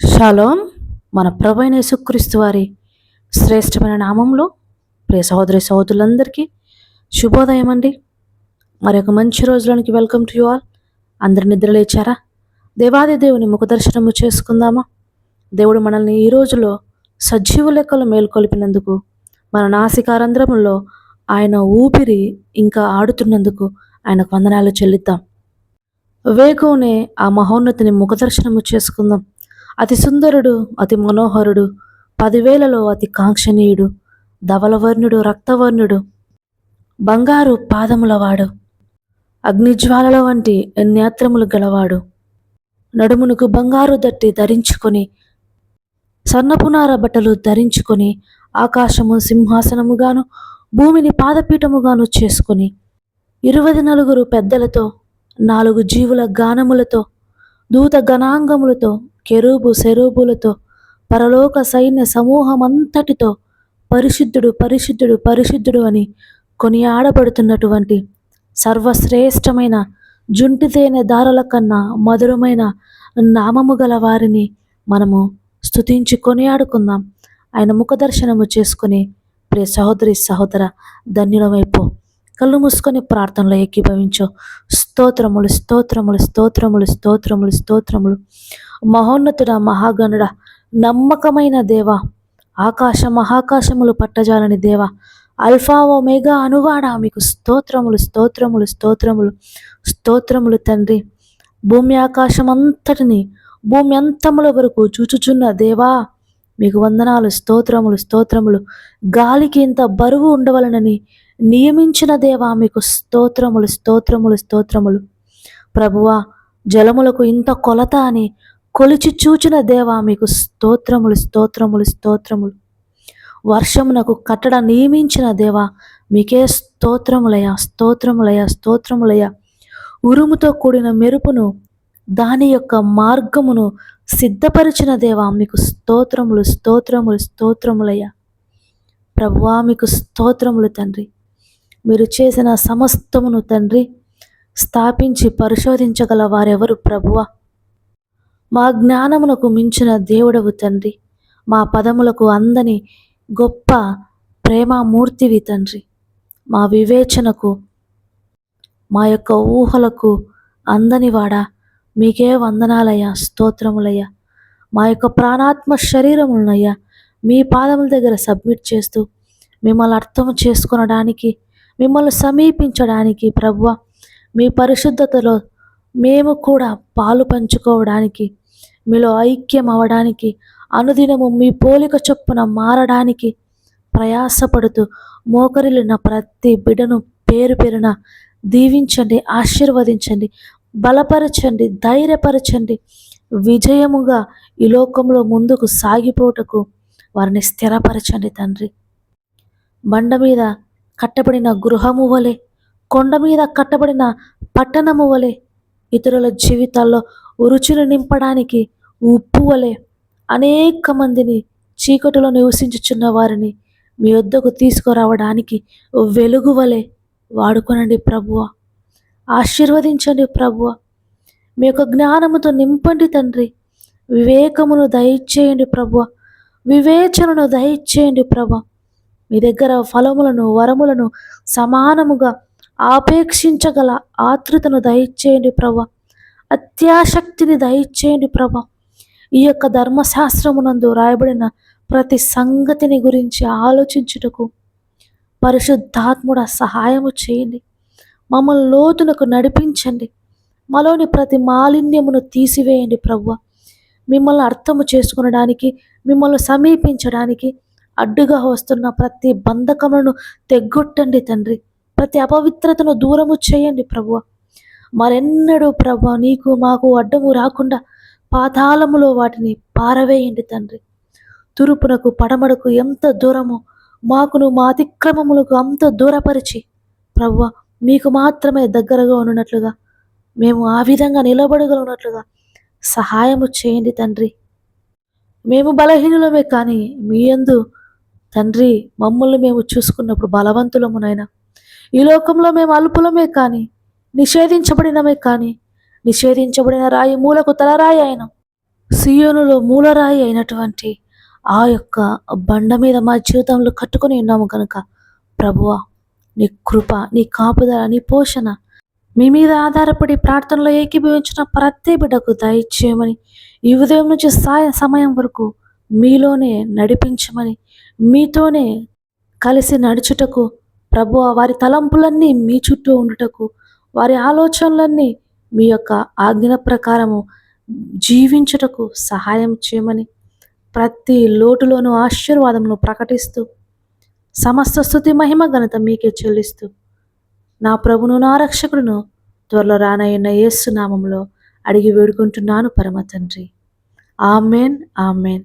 Shalom. మన ప్రభైన యేసుక్రీస్తు వారి శ్రేష్టమైన నామంలో ప్రియ సహోదరి సహోదరులందరికీ శుభోదయం అండి మరి ఒక మంచి రోజులోనికి వెల్కమ్ టు ఆల్. అందరు నిద్రలేచారా దేవాది దేవుని ముఖదర్శనము చేసుకుందామా? దేవుడు మనల్ని ఈ రోజులో సజీవ లెక్కలు మేల్కొల్పినందుకు మన నాసికారంధ్రములో ఆయన ఊపిరి ఇంకా ఆడుతున్నందుకు ఆయనకు వందనాలు చెల్లిద్దాం. వేకునే ఆ మహోన్నతిని ముఖదర్శనము చేసుకుందాం. అతి సుందరుడు అతి మనోహరుడు పదివేలలో అతి కాంక్షణీయుడు ధవలవర్ణుడు రక్తవర్ణుడు బంగారు పాదములవాడు అగ్నిజ్వాలల వంటి నేత్రములు గలవాడు. నడుమునకు బంగారు దట్టి ధరించుకొని సన్నపునార బట్టలు ధరించుకొని ఆకాశము సింహాసనముగాను భూమిని పాదపీఠముగాను చేసుకుని ఇరవై నలుగురు పెద్దలతో నాలుగు జీవుల గానములతో దూత గణాంగములతో కెరూబు శరూబులతో పరలోక సైన్య సమూహమంతటితో పరిశుద్ధుడు పరిశుద్ధుడు పరిశుద్ధుడు అని కొనియాడబడుతున్నటువంటి సర్వశ్రేష్టమైన జుంటితేనె దారుల కన్నా మధురమైన నామము గల వారిని మనము స్తుతించి కొనియాడుకుందాం. ఆయన ముఖదర్శనము చేసుకుని ప్రియ సహోదరి సహోదర ధన్యులమైపో. కళ్ళు మూసుకొని ప్రార్థనలో ఏకీభవించు. స్తోత్రములు స్తోత్రములు స్తోత్రములు స్తోత్రములు స్తోత్రములు. మహోన్నతుడ మహాగణుడ నమ్మకమైన దేవ ఆకాశ మహాకాశములు పట్టజాలని దేవ అల్ఫా ఒమేగా అనువాడ మీకు స్తోత్రములు స్తోత్రములు స్తోత్రములు. స్తోత్రములు తండ్రి భూమి ఆకాశం అంతటిని భూమి అంతముల వరకు చూచుచున్న దేవా మీకు వందనాలు స్తోత్రములు స్తోత్రములు. గాలికి ఇంత బరువు ఉండవలనని నియమించిన దేవా మీకు స్తోత్రములు స్తోత్రములు స్తోత్రములు. ప్రభువా జలములకు ఇంత కొలత అని కొలిచి చూచిన దేవా మీకు స్తోత్రములు స్తోత్రములు స్తోత్రములు. వర్షమునకు కట్టడ నియమించిన దేవా మీకే స్తోత్రములయ స్తోత్రములయ స్తోత్రములయ ఉరుముతో కూడిన మెరుపును దాని యొక్క మార్గమును సిద్ధపరిచిన దేవా మీకు స్తోత్రములు స్తోత్రములు స్తోత్రములయ్యా. ప్రభువా మీకు స్తోత్రములు తండ్రి. మీరు చేసిన సమస్తమును తండ్రి స్థాపించి పరిశోధించగల వారెవరు ప్రభువ? మా జ్ఞానమునకు మించిన దేవుడవు తండ్రి. మా పదములకు అందని గొప్ప ప్రేమామూర్తివి తండ్రి. మా వివేచనకు మా యొక్క ఊహలకు అందనివాడా మీకే వందనాలయ్యా స్తోత్రములయ్యా. మా యొక్క ప్రాణాత్మ శరీరములనయ్యా మీ పాదముల దగ్గర సబ్మిట్ చేస్తూ మిమ్మల్ని అర్థం చేసుకొనడానికి మిమ్మల్ని సమీపించడానికి ప్రభువ మీ పరిశుద్ధతలో మేము కూడా పాలు పంచుకోవడానికి మీలో ఐక్యం అవడానికి అనుదినము మీ పోలిక చొప్పున మారడానికి ప్రయాసపడుతూ మోకరిల్లిన ప్రతి బిడను పేరు పేరున దీవించండి ఆశీర్వదించండి బలపరచండి ధైర్యపరచండి. విజయముగా ఈ లోకంలో ముందుకు సాగిపోటకు వారిని స్థిరపరచండి తండ్రి. బండ మీద కట్టబడిన గృహము వలె కొండ మీద కట్టబడిన పట్టణము వలె ఇతరుల జీవితాల్లో రుచులు నింపడానికి ఉప్పు వలె అనేక మందిని చీకటిలో నివసించుచున్న వారిని మీ వద్దకు తీసుకురావడానికి వెలుగు వలె వాడుకొనండి ప్రభువ. ఆశీర్వదించండి ప్రభువ. మీ యొక్క జ్ఞానముతో నింపండి తండ్రి. వివేకమును దయచేయండి ప్రభువ. వివేచనను దయచేయండి ప్రభా మీ దగ్గర ఫలములను వరములను సమానముగా ఆపేక్షించగల ఆతృతను దయచేయండి ప్రభ. అత్యాశక్తిని దయచేయండి ప్రభ. ఈ యొక్క ధర్మశాస్త్రమునందు రాయబడిన ప్రతి సంగతిని గురించి ఆలోచించుటకు పరిశుద్ధాత్ముడ సహాయము చేయండి. మమ్మల్ని లోతునకు నడిపించండి. మలోని ప్రతి మాలిన్యమును తీసివేయండి ప్రవ్వ మిమ్మల్ని అర్థము చేసుకునడానికి మిమ్మల్ని సమీపించడానికి అడ్డుగా వస్తున్న ప్రతి బంధకములను తెగ్గొట్టండి తండ్రి. ప్రతి అపవిత్రతను దూరము చేయండి ప్రభువ. మరెన్నడూ ప్రభు నీకు మాకు అడ్డము రాకుండా పాతాళములో వాటిని పారవేయండి తండ్రి. తురుపునకు పడమడకు ఎంత దూరమో మాకును మా అతిక్రమములకు అంత దూరపరిచి ప్రవ్వ మీకు మాత్రమే దగ్గరగా ఉన్నట్లుగా మేము ఆ విధంగా నిలబడగలనట్లుగా సహాయము చేయండి తండ్రి. మేము బలహీనులమే కానీ మీ యందు తండ్రి మమ్మల్ని మేము చూసుకున్నప్పుడు బలవంతులము నాయన. ఈ లోకంలో మేము అల్పులమే కానీ నిషేధించబడినమే కానీ నిషేధించబడిన రాయి మూలకు తలరాయి అయిన సియోనులో మూలరాయి అయినటువంటి ఆ యొక్క బండ మీద మా జీవితంలో కట్టుకొని ఉన్నాము కనుక ప్రభువా నీ కృప నీ కాపుదల నీ పోషణ మీ మీద ఆధారపడి ప్రార్థనలో ఏకీభవించిన ప్రతి బిడ్డకు దయచేయమని ఈ ఉదయం నుంచి సాయం సమయం వరకు మీలోనే నడిపించమని మీతోనే కలిసి నడుచుటకు ప్రభు వారి తలంపులన్నీ మీ చుట్టూ ఉండుటకు వారి ఆలోచనలన్నీ మీ యొక్క ఆజ్ఞ ప్రకారము జీవించుటకు సహాయం చేయమని ప్రతి లోటులోనూ ఆశీర్వాదమును ప్రకటిస్తూ సమస్త స్థుతి మహిమ ఘనత మీకే చెల్లిస్తూ నా ప్రభును నా రక్షకుడును త్వరలో రానయ్యన్న యేసునామంలో అడిగి వేడుకుంటున్నాను పరమ తండ్రి. Amen amen.